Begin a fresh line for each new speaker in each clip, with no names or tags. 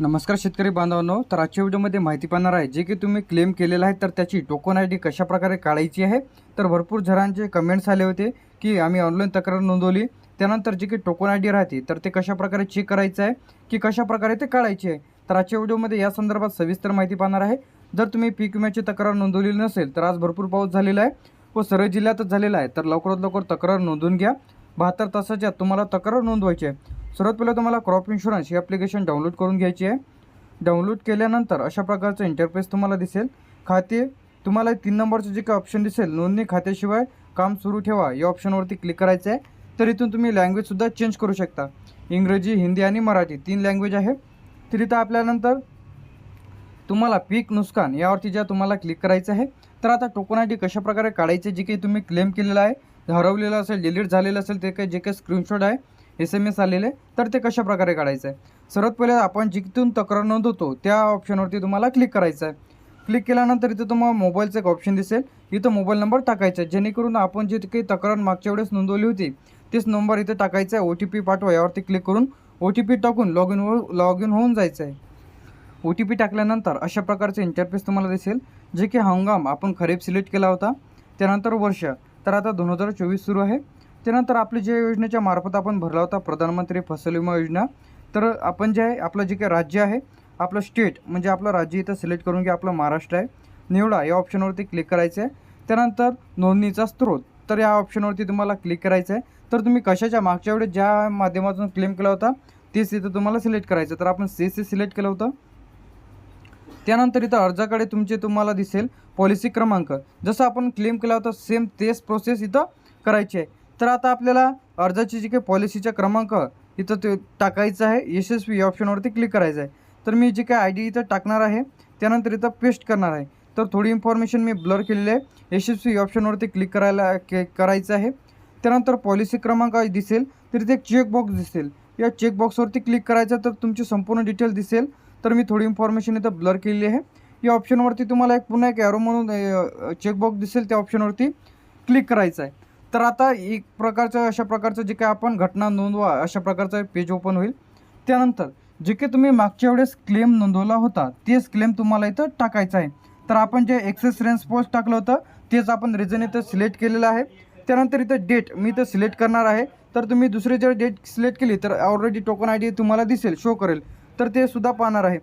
नमस्कार शेतकरी बांधवांनो तर आजच्या व्हिडिओमध्ये माहिती पाहणार आहे जे की तुम्ही क्लेम केलेलं आहे तर त्याची टोकन आय डी कशाप्रकारे काढायची आहे? तर भरपूर जणांचे कमेंट्स आले होते की आम्ही ऑनलाईन तक्रार नोंदवली त्यानंतर जे की टोकन आय डी राहते तर ते कशाप्रकारे चेक करायचं आहे की कशाप्रकारे ते काढायचे आहे? तर आजच्या व्हिडिओमध्ये या संदर्भात सविस्तर माहिती पाहणार आहे. जर तुम्ही पीक विम्याची तक्रार नोंदवलेली नसेल तर आज भरपूर पाऊस झालेला आहे व सर्व जिल्ह्यातच झालेला आहे तर लवकरात लवकर तक्रार नोंदवून घ्या. बहात्तर तासाच्या तुम्हाला तक्रार नोंदवायची आहे. सर्वात पहिलं तुम्हाला क्रॉप इन्शुरन्स ही ॲप्लिकेशन डाउनलोड करून घ्यायची आहे. डाउनलोड केल्यानंतर अशा प्रकारचं इंटरफेस तुम्हाला दिसेल. खाते तुम्हाला तीन नंबरचं जे काही ऑप्शन दिसेल नोंदणी खात्याशिवाय काम सुरू ठेवा. या ऑप्शनवरती क्लिक करायचं आहे. तर इथून तुम्ही लँग्वेजसुद्धा चेंज करू शकता. इंग्रजी हिंदी आणि मराठी तीन लँग्वेज आहे. तर इथं आपल्यानंतर तुम्हाला पीक नुकसान यावरती ज्या तुम्हाला क्लिक करायचं आहे. तर आता टोकन आय डी कशाप्रकारे काढायचे जे काही तुम्ही क्लेम केलेलं आहे हरवलेलं असेल डिलीट झालेलं असेल ते काही जे काही स्क्रीनशॉट आहे एस एम एस आलेले तर ते कशाप्रकारे काढायचं आहे सर्वात पहिले आपण जिथून तक्रार नोंदवतो त्या ऑप्शनवरती तुम्हाला क्लिक करायचं आहे क्लिक केल्यानंतर इथं तुम्हाला मोबाईलचं एक ऑप्शन दिसेल. इथं मोबाईल नंबर टाकायचा आहे जेणेकरून आपण जे काही तक्रार मागच्या वेळेस नोंदवली होती तेच नंबर इथं टाकायचा आहे ओ टी पी पाठवा यावरती क्लिक करून ओ टी पी टाकून लॉग इन लॉग इन होऊन जायचं आहे ओ टी पी टाकल्यानंतर अशा प्रकारचे इंटरफेस तुम्हाला दिसेल जे की हंगाम आपण खरीप सिलेक्ट केला होता त्यानंतर वर्ष. तर आता दोन हजार चोवीस सुरू आहे. त्यानंतर आपली ज्या योजनेच्या मार्फत आपण भरला होता प्रधानमंत्री फसल विमा योजना तर आपण जे आहे आपलं जे काही राज्य आहे आपलं स्टेट म्हणजे आपलं राज्य इथं सिलेक्ट करून की आपलं महाराष्ट्र आहे निवडा या ऑप्शनवरती क्लिक करायचं आहे. त्यानंतर नोंदणीचा स्त्रोत तर या ऑप्शनवरती तुम्हाला क्लिक करायचं आहे. तर तुम्ही कशाच्या मागच्या वेळेस ज्या माध्यमातून क्लेम केला होता तेच इथं तुम्हाला सिलेक्ट करायचं तर आपण सी सी सिलेक्ट केलं होतं. त्यानंतर इथं अर्जाकडे तुमचे तुम्हाला दिसेल पॉलिसी क्रमांक. जसं आपण क्लेम केला होता सेम तेच प्रोसेस इथं करायची आहे. तर आता आपल्याला अर्जाची जी काही पॉलिसीचा क्रमांक इथं ते टाकायचं आहे यशस्वी या ऑप्शनवरती क्लिक करायचं आहे. तर मी जे काही आय डी इथं टाकणार आहे त्यानंतर इथं पेस्ट करणार आहे. तर थोडी इन्फॉर्मेशन मी ब्लर केलेली आहे. यशस्वी ऑप्शनवरती क्लिक करायला के करायचं आहे. त्यानंतर पॉलिसी क्रमांक दिसेल तर इथे एक चेकबॉक्स दिसेल. या चेकबॉक्सवरती क्लिक करायचं तर तुमची संपूर्ण डिटेल दिसेल. तर मी थोडी इन्फॉर्मेशन इथं ब्लर केलेली आहे. या ऑप्शनवरती तुम्हाला एक पुन्हा एक ॲरो म्हणून चेकबॉक्स दिसेल त्या ऑप्शनवरती क्लिक करायचं आहे. तर आता एक प्रकारचं अशा प्रकारचं जे काही आपण घटना नोंदवा अशा प्रकारचं पेज ओपन होईल. त्यानंतर जे काही तुम्ही मागच्या वेळेस क्लेम नोंदवला होता तेच क्लेम तुम्हाला इथं टाकायचं आहे. तर आपण जे एक्सेस रेन्स पोस्ट टाकलं होतं तेच आपण रिझन इथं सिलेक्ट केलेलं आहे. त्यानंतर इथं डेट मी इथं सिलेक्ट करणार आहे. तर तुम्ही दुसरी जर डेट सिलेक्ट केली तर ऑलरेडी टोकन आय डी तुम्हाला दिसेल शो करेल. तर ते सुद्धा पाहणार आहे.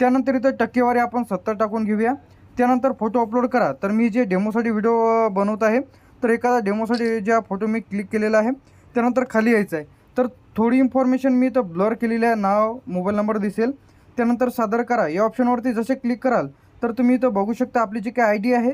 त्यानंतर इथं टक्केवारी आपण सत्तर टाकून घेऊया. त्यानंतर फोटो अपलोड करा. तर मी जे डेमोसाठी व्हिडिओ बनवत आहे तर एखादा डेमोसाठी ज्या फोटो मी क्लिक केलेला आहे त्यानंतर खाली यायचं आहे तर थोडी इन्फॉर्मेशन मी इथं ब्लर केलेली आहे नाव मोबाईल नंबर दिसेल. त्यानंतर सादर करा. या ऑप्शनवरती जसे क्लिक कराल तर तुम्ही इथं बघू शकता आपली जी काही आय डी आहे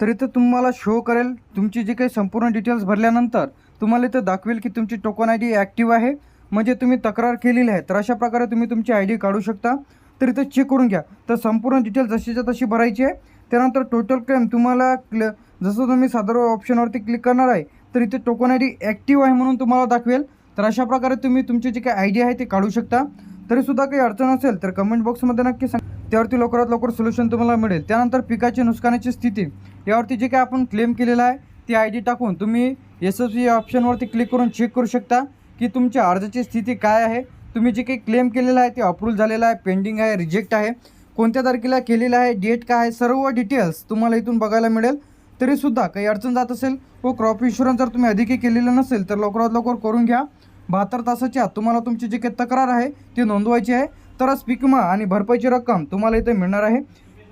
तर इथं तुम्हाला शो करेल. तुमची जी काही संपूर्ण डिटेल्स भरल्यानंतर तुम्हाला इथं दाखवेल की तुमची टोकन आय डी ॲक्टिव्ह आहे. म्हणजे तुम्ही तक्रार केलेली आहे तर अशा प्रकारे तुम्ही तुमची आय डी काढू शकता. तर इथं चेक करून घ्या. तर संपूर्ण डिटेल्स जशीच्या तशी भरायची आहे. त्यानंतर टोटल क्लेम तुम्हाला क्ल जसं तुम्ही साधारण ऑप्शनवरती क्लिक करणार आहे तर इथे टोकन आय डी ॲक्टिव्ह आहे म्हणून तुम्हाला दाखवेल. तर अशा प्रकारे तुम्ही तुमची जी काही आय डी आहे ते काढू शकता. तरीसुद्धा काही अडचण असेल तर कमेंट बॉक्समध्ये नक्की सांग. त्यावरती लवकरात लवकर सोल्युशन तुम्हाला मिळेल. त्यानंतर पिकाची नुकसानाची स्थिती. यावरती जे काही आपण क्लेम केलेला आहे ती आय डी टाकून तुम्ही एस एस या ऑप्शनवरती क्लिक करून चेक करू शकता की तुमच्या अर्जाची स्थिती काय आहे. तुम्ही जे काही क्लेम केलेलं आहे ते अप्रूव्ह झालेलं आहे पेंडिंग आहे रिजेक्ट आहे. कोणत्या तारखेला केलेलं आहे डेट काय आहे सर्व डिटेल्स तुम्हाला इथून बघायला मिळेल. तरीसुद्धा काही अडचण जात असेल व क्रॉप इन्शुरन्स जर तुम्ही अधिकही केलेलं नसेल तर लवकरात लवकर करून घ्या. बहात्तर तासाच्या आत तुम्हाला तुमची जी काही तक्रार आहे ती नोंदवायची आहे. तरच पीक विमा आणि भरपाईची रक्कम तुम्हाला इथे मिळणार आहे.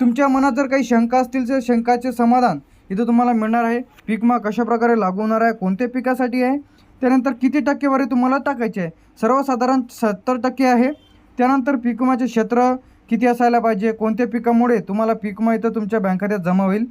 तुमच्या मनात जर काही शंका असतील तर शंकाचे समाधान इथं तुम्हाला मिळणार आहे. पीक कशाप्रकारे लागू होणार आहे कोणत्या पिकासाठी आहे त्यानंतर किती टक्केवारी तुम्हाला टाकायची आहे सर्वसाधारण सत्तर टक्के आहे. त्यानंतर पीकमाचे विमाचे क्षेत्र किती असायला पाहिजे कोणत्या पिकामुळे तुम्हाला पीकमा इथं तुमच्या बँक खात्यात जमा होईल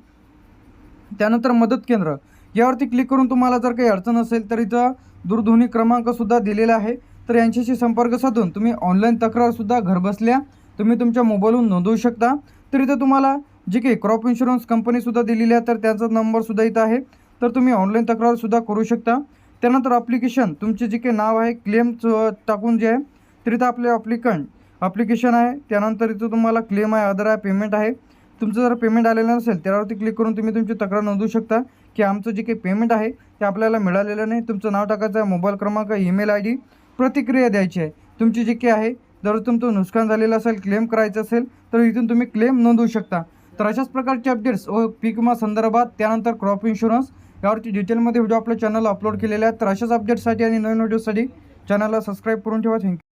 त्यानंतर मदत केंद्र. यावरती क्लिक करून तुम्हाला जर काही अडचण असेल तर इथं दूरध्वनी क्रमांकसुद्धा दिलेला आहे. तर यांच्याशी संपर्क साधून तुम्ही ऑनलाईन तक्रारसुद्धा घरबसल्या तुम्ही तुमच्या मोबाईलवरून नोंदवू शकता. तर इथं तुम्हाला जे काही क्रॉप इन्शुरन्स कंपनीसुद्धा दिलेली आहे तर त्यांचा नंबरसुद्धा इथं आहे. तर तुम्ही ऑनलाईन तक्रारसुद्धा करू शकता. त्यानंतर अप्लिकेशन तुमचे जे काही नाव आहे क्लेम टाकून जे आहे तर इथं आपले अप्लिकंट अप्लिकेशन आहे. त्यानंतर इथं तुम्हाला क्लेम आहे अदर आहे पेमेंट आहे. तुमचं जर पेमेंट आलेलं नसेल त्यावरती क्लिक करून तुम्ही तुमची तक्रार नोंदवू शकता. की आमचं जे काही पेमेंट आहे ते आपल्याला मिळालेलं नाही. तुमचं नाव टाकायचं आहे मोबाईल क्रमांक ईमेल आय डी प्रतिक्रिया द्यायची आहे. तुमची जी काही आहे जर तुमचं नुकसान झालेलं असेल क्लेम करायचं असेल तर इथून तुम्ही क्लेम नोंदवू शकता. तर अशाच प्रकारचे अपडेट्स व पीक विमा संदर्भात त्यानंतर क्रॉप इन्शुरन्स यावरती डिटेलमध्ये व्हिडिओ आपल्या चॅनलला अपलोड केलेले आहेत. तर अशाच अपडेट्ससाठी आणि नवीन व्हिडिओसाठी चॅनलला सबस्क्राईब करून ठेवा. थँक्यू